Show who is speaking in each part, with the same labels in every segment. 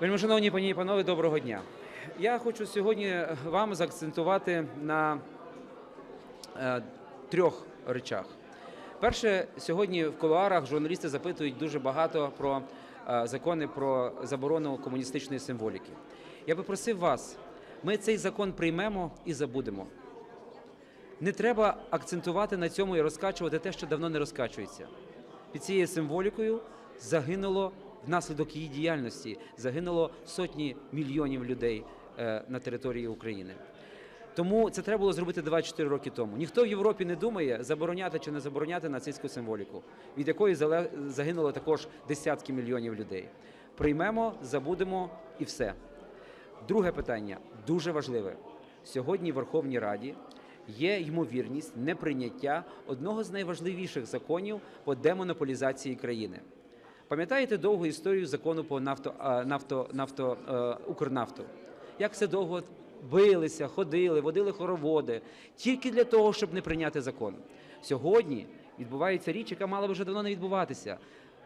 Speaker 1: Вельмишановні пані і панове, доброго дня. Я хочу сьогодні вам заакцентувати на е, трьох речах. Перше, сьогодні в кулуарах журналісти запитують дуже багато про е, закони про заборону комуністичної символіки. Я би просив вас, ми цей закон приймемо і забудемо. Не треба акцентувати на цьому і розкачувати те, що давно не розкачується. Під цією символікою загинуло внаслідок її діяльності, загинуло сотні мільйонів людей е, на території України. Тому це треба було зробити 24 роки тому. Ніхто в Європі не думає забороняти чи не забороняти нацистську символіку, від якої загинуло також десятки мільйонів людей. Приймемо, забудемо і все. Друге питання дуже важливе. Сьогодні в Верховній Раді є ймовірність неприйняття одного з найважливіших законів по демонополізації країни. Пам'ятаєте довгу історію закону по нафто, нафто, нафто, е, Укрнафту? Як все довго билися, ходили, водили хороводи тільки для того, щоб не прийняти закон. Сьогодні відбувається річ, яка мала б вже давно не відбуватися.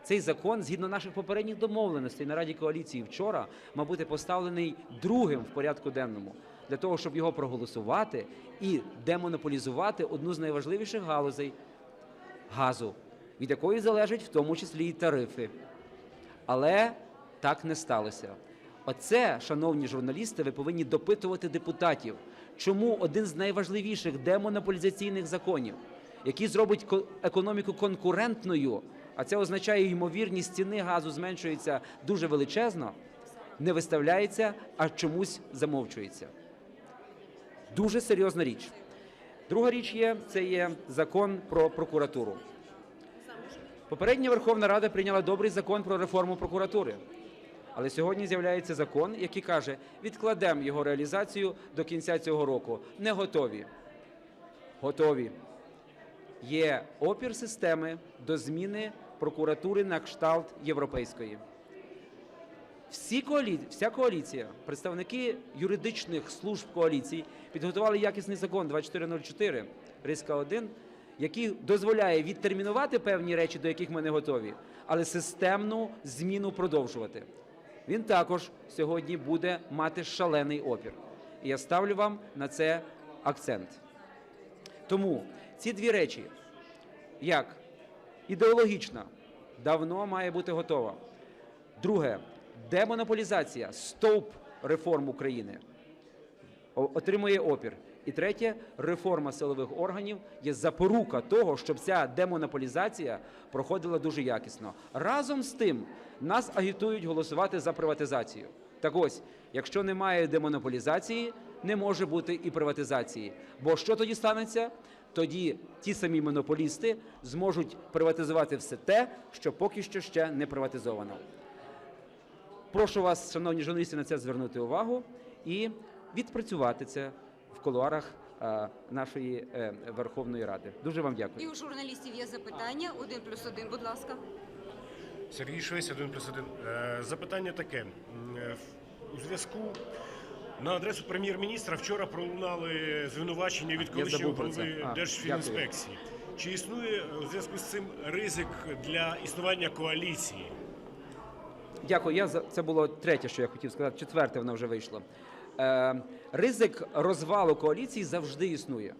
Speaker 1: Цей закон, згідно наших попередніх домовленостей на Раді коаліції вчора, мав бути поставлений другим в порядку денному для того, щоб його проголосувати і демонополізувати одну з найважливіших галузей газу, від якої залежать в тому числі і тарифи. Але так не сталося. Оце, шановні журналісти, ви повинні допитувати депутатів, чому один з найважливіших демонополізаційних законів, який зробить економіку конкурентною, а це означає, ймовірність ціни газу зменшується дуже величезно, не виставляється, а чомусь замовчується. Дуже серйозна річ. Друга річ є це є закон про прокуратуру. Попередня Верховна Рада прийняла добрий закон про реформу прокуратури. Але сьогодні з'являється закон, який каже, відкладемо його реалізацію до кінця цього року. Не готові. Готові. Є опір системи до зміни прокуратури на кшталт європейської. Всі коалі... Вся коаліція, представники юридичних служб коаліції підготували якісний закон 2404 риска 1, який дозволяє відтермінувати певні речі, до яких ми не готові, але системну зміну продовжувати. Він також сьогодні буде мати шалений опір. І я ставлю вам на це акцент. Тому ці дві речі, як ідеологічна, давно має бути готова. Друге, демонополізація, стовп реформ України отримує опір. І третє, реформа силових органів є запорука того, щоб ця демонополізація проходила дуже якісно. Разом з тим нас агітують голосувати за приватизацію. Так ось, якщо немає демонополізації, не може бути і приватизації. Бо що тоді станеться? Тоді ті самі монополісти зможуть приватизувати все те, що поки що ще не приватизовано. Прошу вас, шановні журналісти, на це звернути увагу і відпрацювати це кулуарах е, нашої е, Верховної Ради. Дуже вам дякую.
Speaker 2: І у журналістів є запитання. Один плюс один, будь ласка.
Speaker 3: Сергій Швець, 1 плюс 1. Е, Запитання таке. У зв'язку на адресу прем'єр-міністра вчора пролунали звинувачення від колишнього голови Держфінінспекції. Чи існує у зв'язку з цим ризик для існування коаліції?
Speaker 1: Дякую. Я за це було третє, що я хотів сказати. Четверте, воно вже вийшло. Е, ризик розвалу коаліції завжди існує.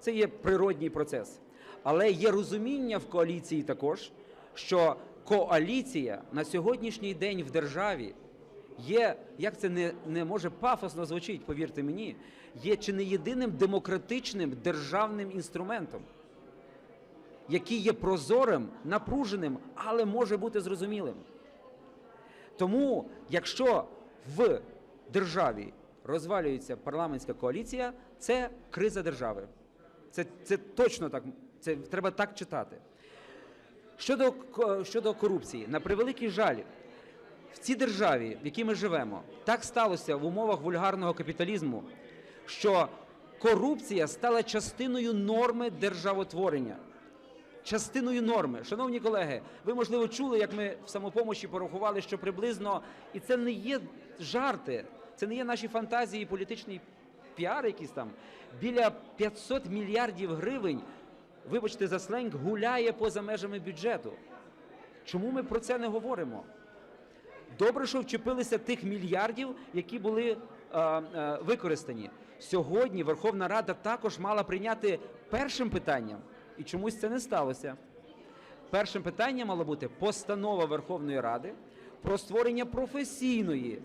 Speaker 1: Це є природній процес. Але є розуміння в коаліції також, що коаліція на сьогоднішній день в державі є, як це не, не може пафосно звучить, повірте мені, є чи не єдиним демократичним державним інструментом, який є прозорим, напруженим, але може бути зрозумілим. Тому, якщо в державі розвалюється парламентська коаліція, це криза держави. Це, це точно так, це треба так читати. Щодо, щодо корупції, на превеликий жаль, в цій державі, в якій ми живемо, так сталося в умовах вульгарного капіталізму, що корупція стала частиною норми державотворення частиною норми. Шановні колеги, ви можливо чули, як ми в самопомощі порахували, що приблизно, і це не є жарти, це не є наші фантазії, політичний піар якийсь там. Біля 500 мільярдів гривень, вибачте за сленг, гуляє поза межами бюджету. Чому ми про це не говоримо? Добре, що вчепилися тих мільярдів, які були е, е, використані. Сьогодні Верховна Рада також мала прийняти першим питанням, і чомусь це не сталося. Першим питанням мала бути постанова Верховної Ради про створення професійної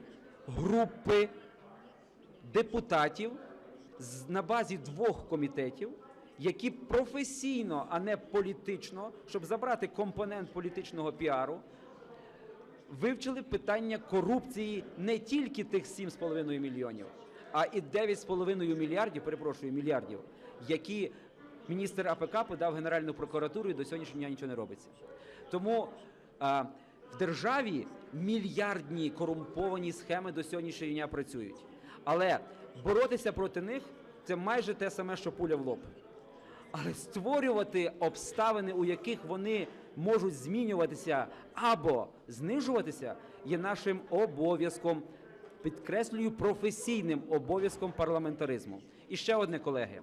Speaker 1: групи депутатів на базі двох комітетів, які професійно, а не політично, щоб забрати компонент політичного піару, вивчили питання корупції не тільки тих 7,5 мільйонів, а і 9,5 мільярдів, перепрошую, мільярдів, які міністр АПК подав Генеральну прокуратуру і до сьогоднішнього дня нічого не робиться. Тому а, в державі мільярдні корумповані схеми до сьогоднішнього дня працюють. Але боротися проти них це майже те саме, що пуля в лоб. Але створювати обставини, у яких вони можуть змінюватися або знижуватися, є нашим обов'язком. Підкреслюю професійним обов'язком парламентаризму. І ще одне, колеги.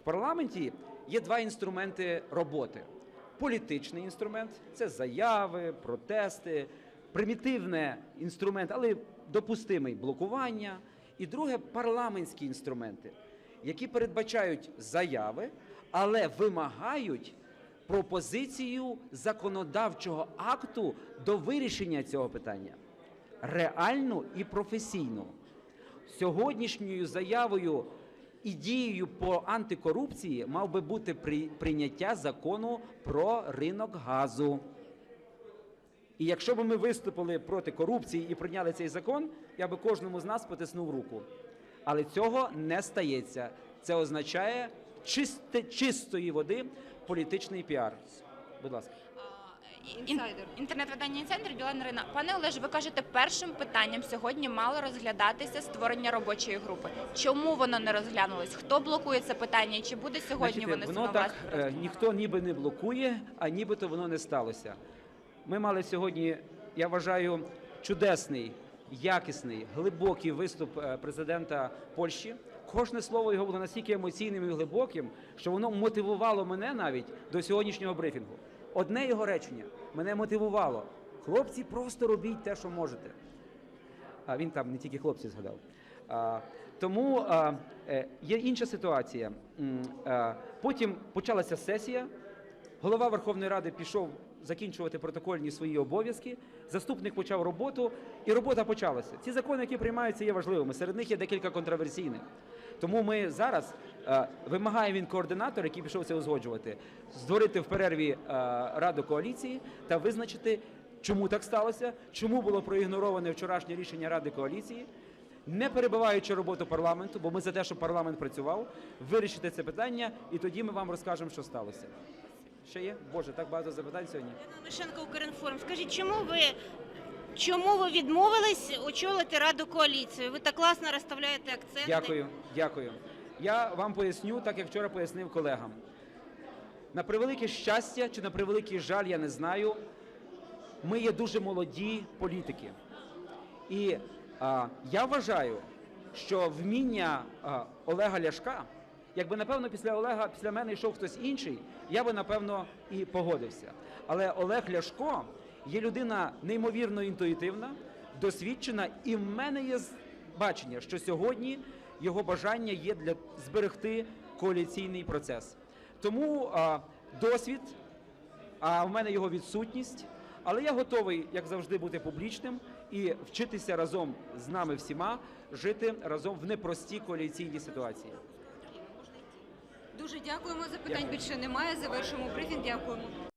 Speaker 1: В парламенті є два інструменти роботи: політичний інструмент це заяви, протести, примітивний інструмент, але допустимий блокування. І друге парламентські інструменти, які передбачають заяви, але вимагають пропозицію законодавчого акту до вирішення цього питання реальну і професійну. Сьогоднішньою заявою і дією по антикорупції мав би бути прийняття закону про ринок газу. І якщо б ми виступили проти корупції і прийняли цей закон, я би кожному з нас потиснув руку. Але цього не стається. Це означає чисте, чистої води політичний піар. Будь ласка.
Speaker 2: Інсайдер.
Speaker 4: Інтернет-видання «Інсайдер» Білана Рина. Пане Олеже, ви кажете, першим питанням сьогодні мало розглядатися створення робочої групи. Чому воно не розглянулось? Хто блокує це питання? Чи буде сьогодні
Speaker 1: Значить,
Speaker 4: винесено
Speaker 1: воно так е, ніхто ніби не блокує, а нібито воно не сталося. Ми мали сьогодні, я вважаю, чудесний, якісний, глибокий виступ е, президента Польщі. Кожне слово його було настільки емоційним і глибоким, що воно мотивувало мене навіть до сьогоднішнього брифінгу. Одне його речення мене мотивувало. Хлопці, просто робіть те, що можете. А він там не тільки хлопців згадав. А, тому а, е, є інша ситуація. Потім почалася сесія. Голова Верховної Ради пішов закінчувати протокольні свої обов'язки. Заступник почав роботу, і робота почалася. Ці закони, які приймаються, є важливими. Серед них є декілька контроверсійних. Тому ми зараз е, вимагає він координатор, який пішов це узгоджувати, створити в перерві е, раду коаліції та визначити, чому так сталося, чому було проігнороване вчорашнє рішення Ради коаліції, не перебиваючи роботу парламенту, бо ми за те, щоб парламент працював, вирішити це питання, і тоді ми вам розкажемо, що сталося. Ще є? Боже, так багато запитань сьогодні.
Speaker 5: Яна Лишенко, Укрінформ. Скажіть, чому ви чому ви відмовились очолити раду коаліцію? Ви так класно розставляєте акценти.
Speaker 1: Дякую, дякую. Я вам поясню, так як вчора пояснив колегам. На превелике щастя чи на превеликий жаль, я не знаю. Ми є дуже молоді політики. І а, я вважаю, що вміння а, Олега Ляшка, якби напевно після Олега, після мене йшов хтось інший, я би напевно і погодився. Але Олег Ляшко є людина неймовірно інтуїтивна, досвідчена, і в мене є бачення, що сьогодні його бажання є для зберегти коаліційний процес. Тому а, досвід, а в мене його відсутність. Але я готовий, як завжди, бути публічним і вчитися разом з нами всіма жити разом в непростій коаліційній ситуації.
Speaker 2: Дуже дякуємо. за
Speaker 1: питань.
Speaker 2: більше немає. Завершуємо брифінг. Дякуємо.